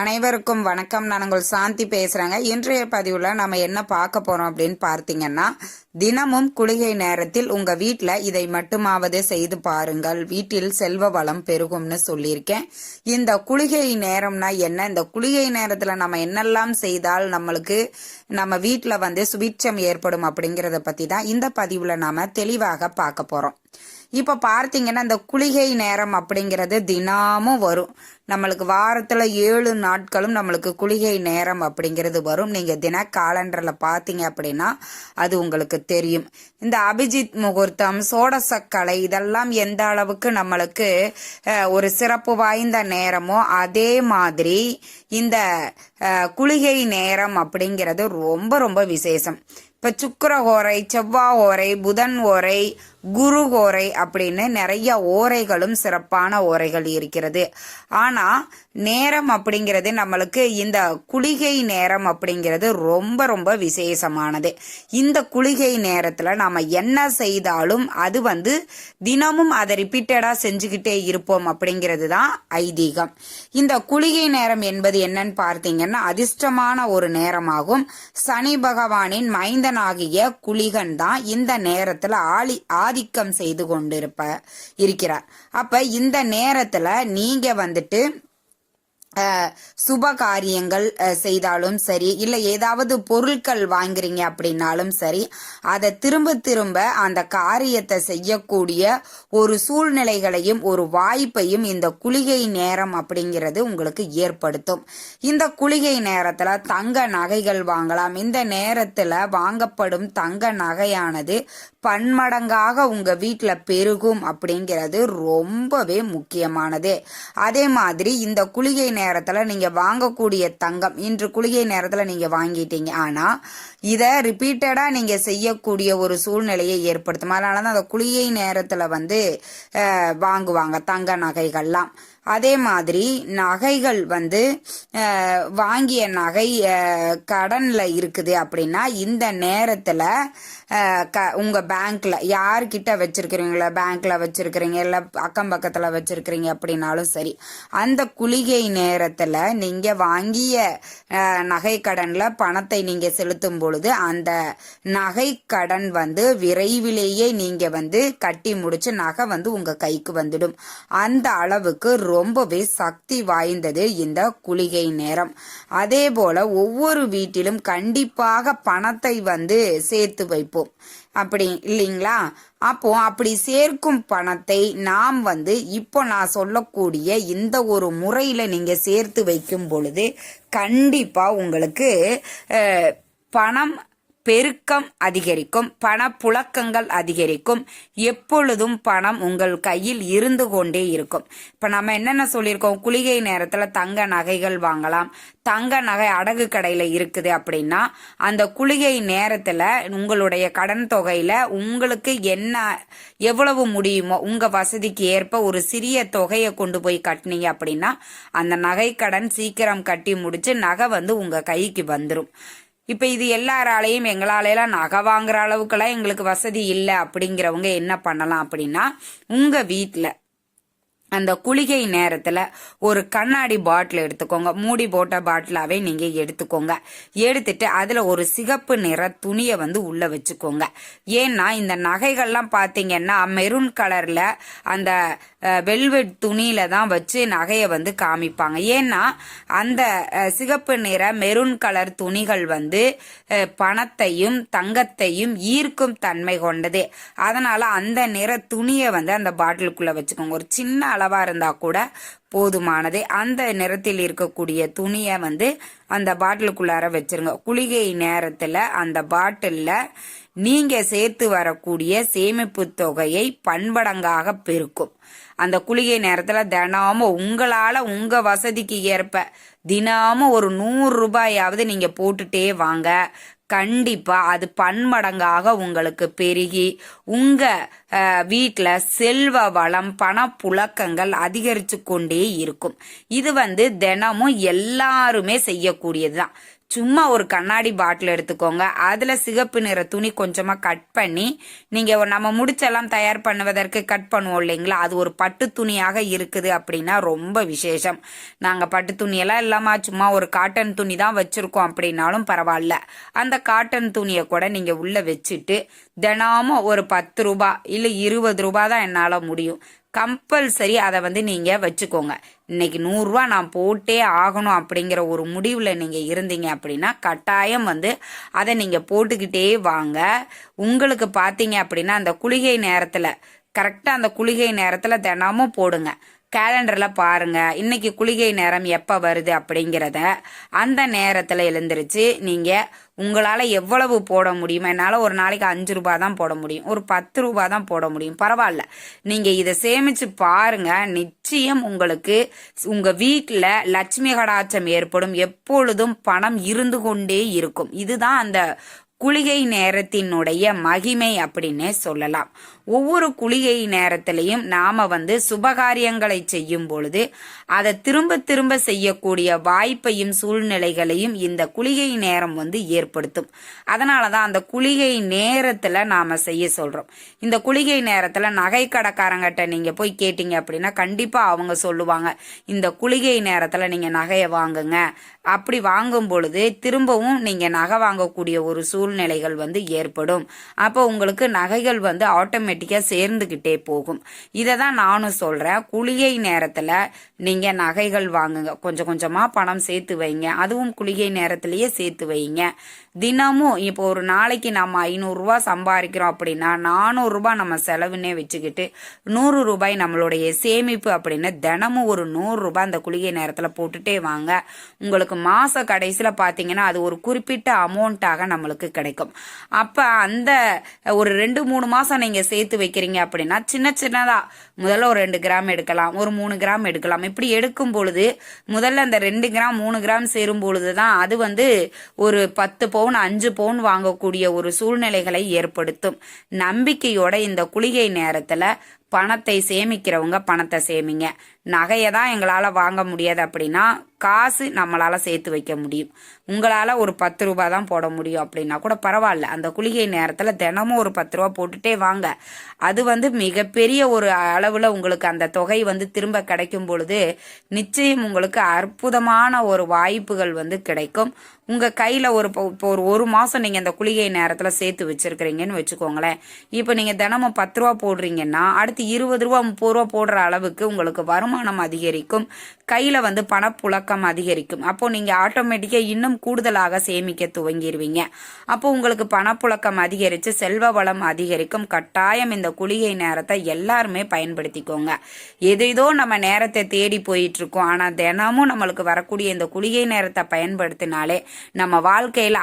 அனைவருக்கும் வணக்கம். நான் உங்கள் சாந்தி பேசுகிறேங்க இன்றைய பதிவில் நம்ம என்ன பார்க்க போகிறோம் அப்படின்னு பார்த்தீங்கன்னா தினமும் குளிகை நேரத்தில் உங்கள் வீட்டில் இதை மட்டுமாவது செய்து பாருங்கள். வீட்டில் செல்வ வளம் பெருகும்னு சொல்லியிருக்கேன். இந்த குளிகை நேரம்னா என்ன? இந்த குளிகை நேரத்தில் நம்ம என்னெல்லாம் செய்தால் நம்மளுக்கு நம்ம வீட்டில் வந்து சுபிட்சம் ஏற்படும் அப்படிங்கிறத பற்றி தான் இந்த பதிவில் நாம் தெளிவாக பார்க்க போகிறோம் இப்போ பார்த்தீங்கன்னா இந்த குளிகை நேரம் அப்படிங்கிறது தினமும் வரும். நம்மளுக்கு வாரத்தில் ஏழு நாட்களும் நம்மளுக்கு குளிகை நேரம் அப்படிங்கிறது வரும். நீங்கள் தின காலண்டரில் பார்த்தீங்க அப்படின்னா அது உங்களுக்கு தெரியும். இந்த அபிஜித் முகூர்த்தம் சோடசக்கலை இதெல்லாம் எந்த அளவுக்கு நம்மளுக்கு ஒரு சிறப்பு வாய்ந்த நேரமோ அதே மாதிரி இந்த குளிகை நேரம் அப்படிங்கிறது ரொம்ப ரொம்ப விசேஷம். இப்போ சுக்கர ஓரை செவ்வாய் ஓரை புதன் ஓரை குரு ஓரை அப்படின்னு நிறைய ஓரைகளும் சிறப்பான ஓரைகள் இருக்கிறது. ஆனா நேரம் அப்படிங்கிறது நம்மளுக்கு இந்த குளிகை நேரம் அப்படிங்கிறது ரொம்ப ரொம்ப விசேஷமானது. இந்த குளிகை நேரத்துல நாம என்ன செய்தாலும் அது வந்து தினமும் அதை ரிப்பீட்டடா செஞ்சுக்கிட்டே இருப்போம் அப்படிங்கிறது தான் ஐதீகம். இந்த குளிகை நேரம் என்பது என்னன்னு பார்த்தீங்கன்னா அதிர்ஷ்டமான ஒரு நேரமாகும். சனி பகவானின் மைந்தனாகிய குளிகன் தான் இந்த நேரத்துல ஆளி ஆதிக்கம் செய்து கொண்டிருப்ப இருக்கிறார். அப்ப இந்த நேரத்துல நீங்க வந்துட்டு சுப காரியங்கள் செய்தாலும் சரி இல்லை ஏதாவது பொருட்கள் வாங்குறீங்க அப்படின்னாலும் சரி அதை திரும்ப திரும்ப அந்த காரியத்தை செய்யக்கூடிய ஒரு சூழ்நிலைகளையும் ஒரு வாய்ப்பையும் இந்த குளிகை நேரம் அப்படிங்கிறது உங்களுக்கு ஏற்படுத்தும். இந்த குளிகை நேரத்தில் தங்க நகைகள் வாங்கலாம். இந்த நேரத்தில் வாங்கப்படும் தங்க நகையானது பன்மடங்காக உங்கள் வீட்டில் பெருகும் அப்படிங்கிறது ரொம்பவே முக்கியமானது. அதே மாதிரி இந்த குளிகை நேரத்துல நீங்க வாங்கக்கூடிய தங்கம் இன்று குளிகை நேரத்துல நீங்க வாங்கிட்டீங்க. ஆனா இதை ரிப்பீட்டடா நீங்க செய்யக்கூடிய ஒரு சூழ்நிலையை ஏற்படுத்தும். அதனாலதான் அந்த குளிகை நேரத்துல வந்து வாங்குவாங்க தங்க நகைகள்லாம். அதே மாதிரி நகைகள் வந்து வாங்கிய நகை கடனில் கடன்ல இருக்குது அப்படின்னா இந்த நேரத்துல க உங்க பேங்க்ல யார்கிட்ட வச்சிருக்கிறீங்களா பேங்க்ல வச்சிருக்கிறீங்க இல்ல அக்கம் பக்கத்துல வச்சிருக்கிறீங்க அப்படின்னாலும் சரி அந்த குளிகை நேரத்துல நீங்க வாங்கிய நகை கடன்ல பணத்தை நீங்க செலுத்தும் பொழுது அந்த நகை கடன் வந்து விரைவிலேயே நீங்க வந்து கட்டி முடிச்சு நகை வந்து உங்க கைக்கு வந்துடும். அந்த அளவுக்கு ரொம்பவே சக்தி வாய்ந்தது இந்த குளிகை நேரம். அதே போல ஒவ்வொரு வீட்டிலும் கண்டிப்பாக பணத்தை வந்து சேர்த்து வைப்போம். அப்படி இல்லைங்களா? அப்போ அப்படி சேர்க்கும் பணத்தை நாம் வந்து இப்போ நான் சொல்லக்கூடிய இந்த ஒரு முறையில் நீங்கள் சேர்த்து வைக்கும் பொழுது கண்டிப்பாக உங்களுக்கு பணம் பெருக்கம் அதிகரிக்கும் பணப்புழக்கங்கள் அதிகரிக்கும் எப்பொழுதும் பணம் உங்கள் கையில் இருந்து கொண்டே இருக்கும். இப்ப நம்ம என்னென்ன சொல்லியிருக்கோம்? குளிகை நேரத்துல தங்க நகைகள் வாங்கலாம். தங்க நகை அடகு கடையில இருக்குது அப்படின்னா அந்த குளிகை நேரத்துல உங்களுடைய கடன் தொகையில உங்களுக்கு என்ன எவ்வளவு முடியுமோ உங்க வசதிக்கு ஏற்ப ஒரு சிறிய தொகையை கொண்டு போய் கட்டினீங்க அப்படின்னா அந்த நகை கடன் சீக்கிரம் கட்டி முடிச்சு நகை வந்து உங்க கைக்கு வந்துடும் இப்ப இது எல்லாராலையும் எங்களாலையெல்லாம் நகை வாங்குற அளவுக்கெல்லாம் எங்களுக்கு வசதி இல்லை அப்படிங்கிறவங்க என்ன பண்ணலாம் அப்படின்னா உங்க வீட்டில் அந்த குளிகை நேரத்தில் ஒரு கண்ணாடி பாட்டில் எடுத்துக்கோங்க. மூடி போட்ட பாட்டிலாகவே நீங்கள் எடுத்துக்கோங்க. எடுத்துட்டு அதில் ஒரு சிகப்பு நிற துணியை வந்து உள்ளே வச்சுக்கோங்க. ஏன்னா இந்த நகைகள்லாம் பார்த்தீங்கன்னா மெரூன் கலரில் அந்த வெல்வெட் துணியில தான் வச்சு நகையை வந்து காமிப்பாங்க. ஏன்னா அந்த சிகப்பு நிற மெரூன் கலர் துணிகள் வந்து பணத்தையும் தங்கத்தையும் ஈர்க்கும் தன்மை கொண்டது. அதனால் அந்த நிற துணியை வந்து அந்த பாட்டிலுக்குள்ளே வச்சுக்கோங்க. ஒரு சின்ன அளவாக இருந்தால் கூட போதுமானது. அந்த நிறத்தில் இருக்கக்கூடிய துணியை வந்து அந்த பாட்டிலுக்குள்ளார வச்சிருங்க. குளிகை நேரத்தில் அந்த பாட்டிலில் நீங்கள் சேர்த்து வரக்கூடிய சேமிப்பு தொகையை பண்படங்காக பெருக்கும். அந்த குளிகை நேரத்தில் தினமும் உங்களால் உங்கள் வசதிக்கு ஏற்ப தினமும் ஒரு நூறு ரூபாயாவது நீங்கள் போட்டுட்டே வாங்க. கண்டிப்பா அது பன்மடங்காக உங்களுக்கு பெருகி உங்க வீட்டில் செல்வ வளம் பணப்புழக்கங்கள் அதிகரித்து கொண்டே இருக்கும். இது வந்து தினமும் எல்லாருமே செய்யக்கூடியது தான் சும்மா ஒரு கண்ணாடி பாட்டில் எடுத்துக்கோங்க. அதில் சிகப்பு நிற துணி கொஞ்சமாக கட் பண்ணி நீங்கள் நம்ம முடிச்செல்லாம் தயார் பண்ணுவதற்கு கட் பண்ணுவோம் இல்லைங்களா? அது ஒரு பட்டு துணியாக இருக்குது அப்படின்னா ரொம்ப விசேஷம். நாங்கள் பட்டு துணியெல்லாம் இல்லாமல் சும்மா ஒரு காட்டன் துணி தான் வச்சுருக்கோம் அப்படின்னாலும் பரவாயில்ல. அந்த காட்டன் துணியை கூட நீங்கள் உள்ளே வச்சுட்டு தினமும் ஒரு பத்து ரூபா இல்லை இருபது ரூபா தான் என்னால் முடியும். கம்பல்சரி அதை வந்து நீங்கள் வச்சுக்கோங்க. இன்னைக்கு நூறுரூவா நான் போட்டே ஆகணும் அப்படிங்கிற ஒரு முடிவில் நீங்கள் இருந்தீங்க அப்படின்னா கட்டாயம் வந்து அதை நீங்கள் போட்டுக்கிட்டே வாங்க. உங்களுக்கு பார்த்தீங்க அப்படின்னா அந்த குளிகை நேரத்தில் கரெக்டாக அந்த குளிகை நேரத்தில் தினமும் போடுங்க. கேலண்டரில் பாருங்கள் இன்னைக்கு குளிகை நேரம் எப்போ வருது அப்படிங்கிறத அந்த நேரத்தில் எழுந்திருச்சு நீங்கள் உங்களால் எவ்வளவு போட முடியுமோ என்னால் ஒரு நாளைக்கு அஞ்சு ரூபா தான் போட முடியும். ஒரு பத்து ரூபா தான் போட முடியும். பரவாயில்ல. நீங்கள் இதை சேமித்து பாருங்கள் நிச்சயம் உங்களுக்கு உங்கள் வீட்டில் லட்சுமி கடாச்சம் ஏற்படும். எப்பொழுதும் பணம் இருந்து கொண்டே இருக்கும். இதுதான் அந்த குளிகை நேரத்தினுடைய மகிமை அப்படின்னே சொல்லலாம். ஒவ்வொரு குளிகை நேரத்திலையும் நாம வந்து சுபகாரியங்களை செய்யும் பொழுது அதை திரும்ப திரும்ப செய்யக்கூடிய வாய்ப்பையும் சூழ்நிலைகளையும் இந்த குளிகை நேரம் வந்து ஏற்படுத்தும். அதனால தான் அந்த குளிகை நேரத்தில் நாம செய்ய சொல்றோம். இந்த குளிகை நேரத்தில் நகை கடைக்காரங்கிட்ட நீங்க போய் கேட்டீங்க அப்படின்னா கண்டிப்பா அவங்க சொல்லுவாங்க இந்த குளிகை நேரத்தில் நீங்க நகையை வாங்குங்க. அப்படி வாங்கும் பொழுது திரும்பவும் நீங்க நகை வாங்கக்கூடிய ஒரு சூழ்நிலைகள் வந்து ஏற்படும். அப்போ உங்களுக்கு நகைகள் வந்து ஆட்டோமேட்டிக்காக சேர்ந்துக்கிட்டே போகும். இதை தான் நானும் சொல்கிறேன் குளிகை நேரத்தில் நீங்கள் நகைகள் வாங்குங்க. கொஞ்சம் கொஞ்சமாக பணம் சேர்த்து வைங்க. அதுவும் குளிகை நேரத்திலேயே சேர்த்து வைங்க. தினமும் இப்போ ஒரு நாளைக்கு நம்ம ஐநூறுரூவா சம்பாதிக்கிறோம் அப்படின்னா நானூறுரூபா நம்ம செலவுன்னே வச்சுக்கிட்டு நூறு ரூபாய் நம்மளுடைய சேமிப்பு அப்படின்னு தினமும் ஒரு நூறுரூபா அந்த குளிகை நேரத்தில் போட்டுட்டே வாங்க. உங்களுக்கு மாத கடைசியில் பார்த்தீங்கன்னா அது ஒரு குறிப்பிட்ட அமௌண்ட்டாக நம்மளுக்கு கிடைக்கும். கிடைக்கும். அப்போ அந்த ஒரு ரெண்டு மூணு மாதம் நீங்கள் சேர்த்து வைக்கிறீங்க அப்படின்னா சின்ன சின்னதாக முதல்ல ஒரு ரெண்டு கிராம் எடுக்கலாம் ஒரு மூணு கிராம் எடுக்கலாம். இப்படி எடுக்கும் பொழுது முதல்ல அந்த ரெண்டு கிராம் மூணு கிராம் சேரும் பொழுது தான் அது வந்து ஒரு பத்து பவுன் அஞ்சு பவுன் வாங்கக்கூடிய ஒரு சூழ்நிலைகளை ஏற்படுத்தும். நம்பிக்கையோட இந்த குளிகை நேரத்தில் பணத்தை சேமிக்கிறவங்க பணத்தை சேமிங்க. நகையை தான் எங்களால் வாங்க முடியாது அப்படின்னா காசு நம்மளால் சேர்த்து வைக்க முடியும். உங்களால் ஒரு பத்து ரூபா தான் போட முடியும் அப்படின்னா கூட பரவாயில்ல. அந்த குளிகை நேரத்தில் தினமும் ஒரு பத்து ரூபா போட்டுட்டே வாங்க. அது வந்து மிகப்பெரிய ஒரு அளவில் உங்களுக்கு அந்த தொகை வந்து திரும்ப கிடைக்கும் பொழுது நிச்சயம் உங்களுக்கு அற்புதமான ஒரு வாய்ப்புகள் வந்து கிடைக்கும். உங்கள் கையில் ஒரு இப்போ ஒரு ஒரு மாதம் நீங்கள் அந்த குளிகை நேரத்தில் சேர்த்து வச்சுருக்கிறீங்கன்னு வச்சுக்கோங்களேன். இப்போ நீங்கள் தினமும் பத்து ரூபா போடுறீங்கன்னா அடுத்து இருபது ரூபா முப்பது ரூபா போடுற அளவுக்கு உங்களுக்கு வருமானம் அதிகரிக்கும். கையில் வந்து பணப்புழக்கம் அதிகரிக்கும். அப்போது நீங்கள் ஆட்டோமேட்டிக்காக இன்னும் கூடுதலாக சேமிக்க துவங்கிடுவீங்க அப்போ உங்களுக்கு பணப்புழக்கம் அதிகரித்து செல்வ வளம் அதிகரிக்கும். கட்டாயம் இந்த குளிகை நேரத்தை எல்லாருமே பயன்படுத்திக்கோங்க. எதேதோ நம்ம நேரத்தை தேடி போயிட்டுருக்கோம் ஆனால் தினமும் நம்மளுக்கு வரக்கூடிய இந்த குளிகை நேரத்தை பயன்படுத்தினாலே நம்ம வாழ்க்கையில்